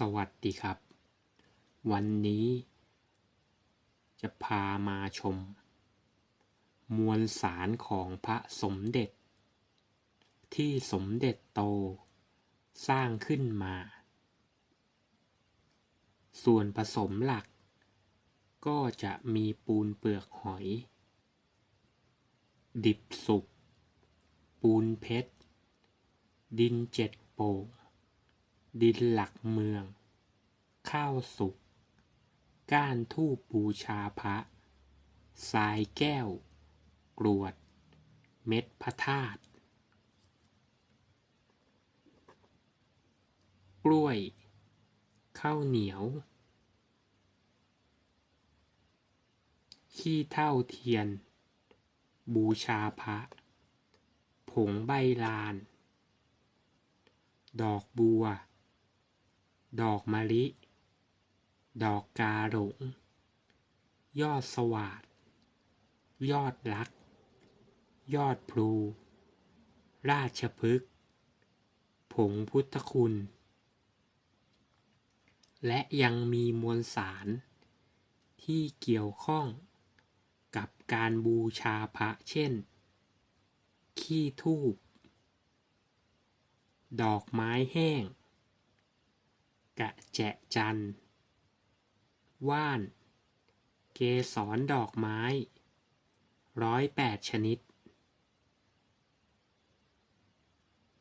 สวัสดีครับ วันนี้จะพามาชม มวลสารของพระสมเด็จ ที่สมเด็จโตสร้างขึ้นมา ส่วนผสมหลัก ก็จะมีปูนเปลือกหอย ดิบสุก ปูนเพชร ดินเจ็ดโป่ง ดินหลักเมือง ข้าวสุก ก้านทูปบูชาพระทรายแก้ว กรวด เม็ดพระธาตุกล้วย ข้าวเหนียว ขี้เท่าเทียน บูชาพระ ผงใบลาน ดอกบัว ดอกมะลิ ดอกกาหลง ยอดสวาดยอดรัก ยอดพลู ราชพฤกษ์ผงพุทธคุณ และยังมีมวลสารที่เกี่ยวข้องกับการบูชาพระเช่น ขี้ทูบ ดอกไม้แห้ง กะแจะจัน ว่าน เกสรดอกไม้ ร้อยแปดชนิด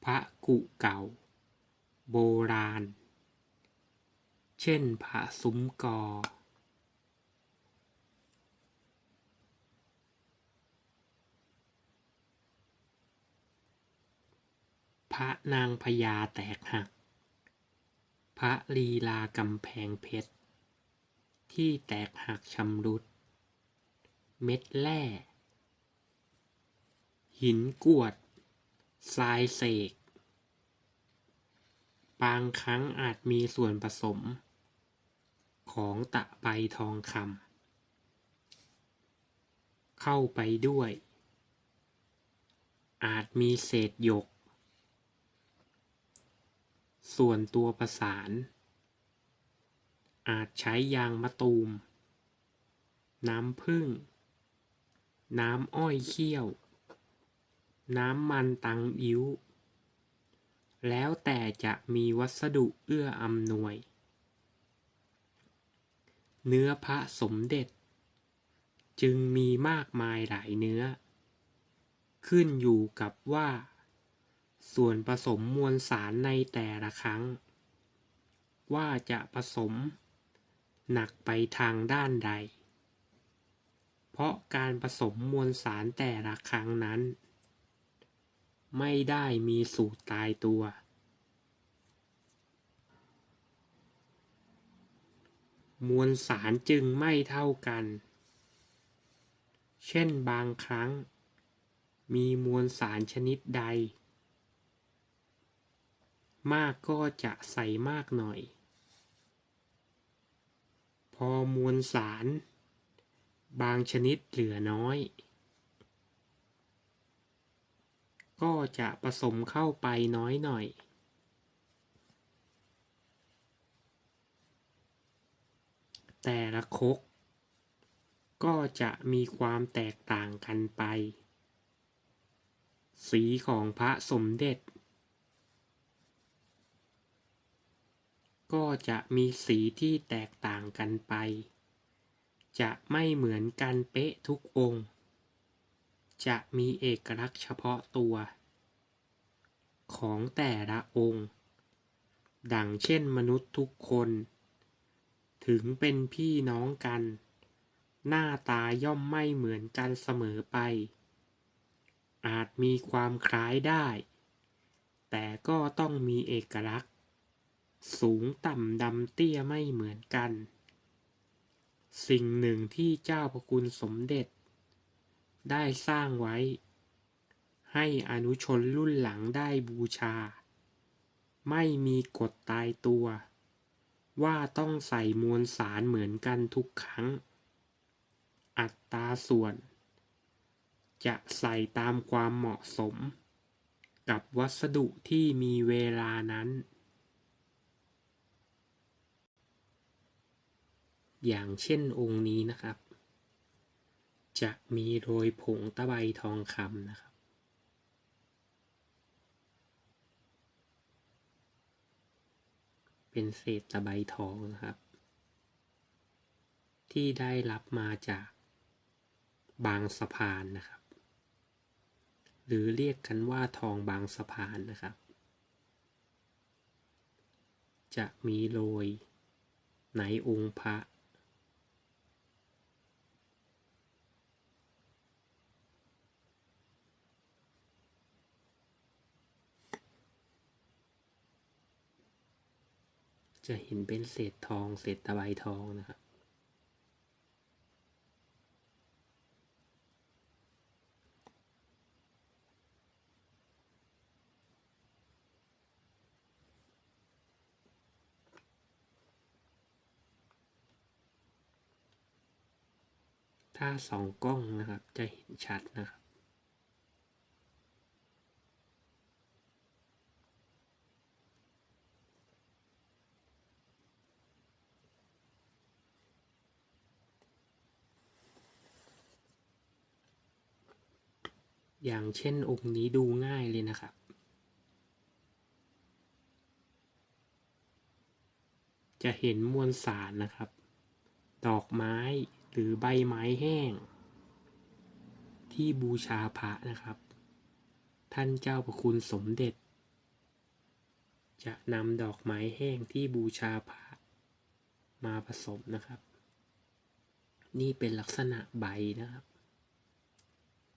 พระกุเก่า โบราณ เช่นพระซุ้มกอพระนางพญาแตกหัก พระลีลากำแพงเพชร ที่แตกหักชำรุด เม็ดแร่ หินกรวด ทรายเสก บางครั้งอาจมีส่วนผสม ของตะไบทองคำ เข้าไปด้วย อาจมีเศษหยก ส่วนตัวประสาน อาจใช้ยางมะตูม น้ำผึ้ง น้ำอ้อยเคี่ยว น้ำมันตังอิ้ว แล้วแต่จะมีวัสดุเอื้ออำนวย เนื้อพระสมเด็จ จึงมีมากมายหลายเนื้อ ขึ้นอยู่กับว่า ส่วนผสมมวลสารในแต่ละครั้ง ว่าจะผสม หนักไปทางด้านใด เพราะการผสมมวลสารแต่ละครั้งนั้น ไม่ได้มีสูตรตายตัว มวลสารจึงไม่เท่ากัน เช่นบางครั้งมีมวลสารชนิดใด มากก็จะใส่มากหน่อย พอมวลสาร บางชนิดเหลือน้อย ก็จะผสมเข้าไปน้อยหน่อยแต่ละคก ก็จะมีความแตกต่างกันไป สีของพระสมเด็จ ก็จะมีสีที่แตกต่างกันไป จะไม่เหมือนกันเป๊ะทุกองค์ จะมีเอกลักษณ์เฉพาะตัว ของแต่ละองค์ ดังเช่นมนุษย์ทุกคน ถึงเป็นพี่น้องกัน หน้าตาย่อมไม่เหมือนกันเสมอไป อาจมีความคล้ายได้ แต่ก็ต้องมีเอกลักษณ์ สูงต่ำดำเตี้ยไม่เหมือนกัน สิ่งหนึ่งที่เจ้าพระคุณสมเด็จ ได้สร้างไว้ ให้อนุชนรุ่นหลังได้บูชา ไม่มีกฎตายตัว ว่าต้องใส่มวลสารเหมือนกันทุกครั้ง อัตราส่วน จะใส่ตามความเหมาะสม กับวัสดุที่มีเวลานั้น อย่างเช่นองค์นี้นะครับ จะมีโรยผงตะไบทองคำนะครับ เป็นเศษตะไบทองนะครับ ที่ได้รับมาจากบางสะพานนะครับ หรือเรียกกันว่าทองบางสะพานนะครับ จะมีโรยในองค์พระ จะเห็นเป็นเศษทองเศษตะไบทองนะครับ ถ้าสองกล้องนะครับจะเห็นชัดนะครับ อย่างเช่นองค์นี้ดูง่ายเลยนะครับ จะเห็นมวลสารนะครับ ดอกไม้หรือใบไม้แห้ง ที่บูชาพระนะครับ ท่านเจ้าประคุณสมเด็จ จะนำดอกไม้แห้งที่บูชาพระมาผสมนะครับ นี่เป็นลักษณะใบนะครับ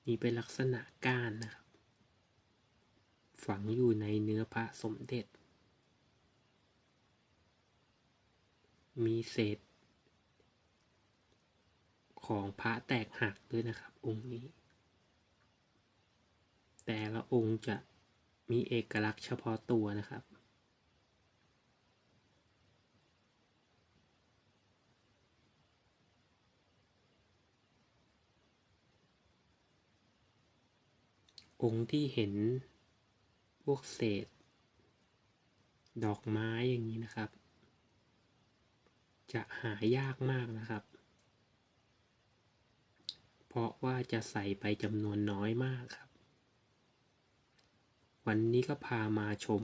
นี่เป็นลักษณะก้านนะครับ ฝังอยู่ในเนื้อพระสมเด็จ มีเศษ ของพระแตกหักด้วยนะครับ องค์นี้ แต่ละองค์จะมีเอกลักษณ์เฉพาะตัวนะครับ องค์ที่เห็นพวกเศษ ดอกไม้อย่างนี้นะครับ จะหายากมากนะครับ เพราะว่าจะใส่ไปจำนวนน้อยมากครับ วันนี้ก็พามาชม